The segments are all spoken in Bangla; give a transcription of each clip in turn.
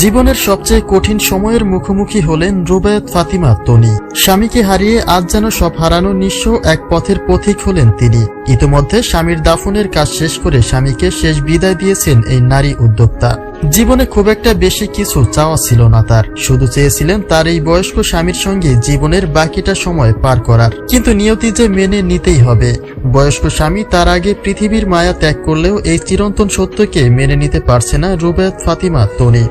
জীবনের সবচেয়ে কঠিন সময়ের মুখোমুখি হলেন রুবায়ত ফাতিমা, তনি। স্বামীকে হারিয়ে আজ যেন সব হারানো নিঃস্ব এক পথের পথিক হলেন তিনি। ইতোমধ্যে স্বামীর দাফনের কাজ শেষ করে স্বামীকে শেষ বিদায় দিয়েছেন এই নারী উদ্যোক্তা। জীবনে খুব একটা বেশি কিছু চাওয়া ছিল না তার। শুধু চেয়েছিলেন তার এই বয়স্ক স্বামীর সঙ্গে জীবনের বাকিটা সময় পার করার। কিন্তু নিয়তি যে মেনে নিতেই হবে। বয়স্ক স্বামী তার আগে পৃথিবীর মায়া ত্যাগ করলেও এই চিরন্তন সত্যকে মেনে নিতে পারছে না রুবায়ত ফাতিমা, তনি।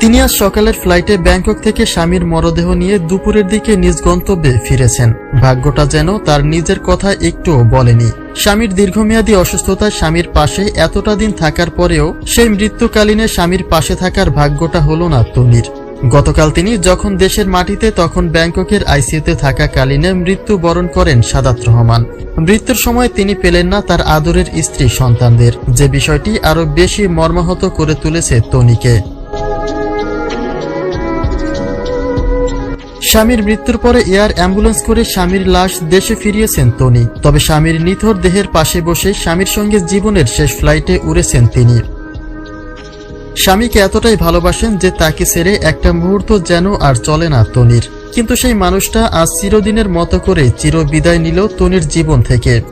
তিনি আজ সকালের ফ্লাইটে ব্যাংকক থেকে স্বামীর মরদেহ নিয়ে দুপুরের দিকে নিজ গন্তব্যে ফিরেছেন। ভাগ্যটা যেন তার নিজের কথা একটুও বলেনি। স্বামীর দীর্ঘমেয়াদী অসুস্থতায় স্বামীর পাশে এতটা দিন থাকার পরেও সেই মৃত্যুকালীনে স্বামীর পাশে থাকার ভাগ্যটা হলো না তনির গতকাল তিনি যখন দেশের মাটিতে, তখন ব্যাংককের আইসিইউতে থাকাকালীনে মৃত্যু বরণ করেন সাদাত রহমান। মৃত্যুর সময় তিনি পেলেন না তার আদরের স্ত্রী সন্তানদের। যে বিষয়টি আরও বেশি মর্মাহত করে তুলেছে তনিকে। স্বামীর মৃত্যুর পরে এয়ার অ্যাম্বুলেন্স করে স্বামীর লাশ দেশে ফিরিয়েছেন তনি তবে স্বামীর নিথর দেহের পাশে বসে স্বামীর সঙ্গে জীবনের শেষ ফ্লাইটে উড়েছেন তিনি। স্বামীকে এতটাই ভালোবাসেন যে তাকে ছেড়ে একটা মুহূর্ত যেন আর চলে না তনির কিন্তু সেই মানুষটা আজ চিরদিনের মতো করে চির বিদায় নিল তনির জীবন থেকে।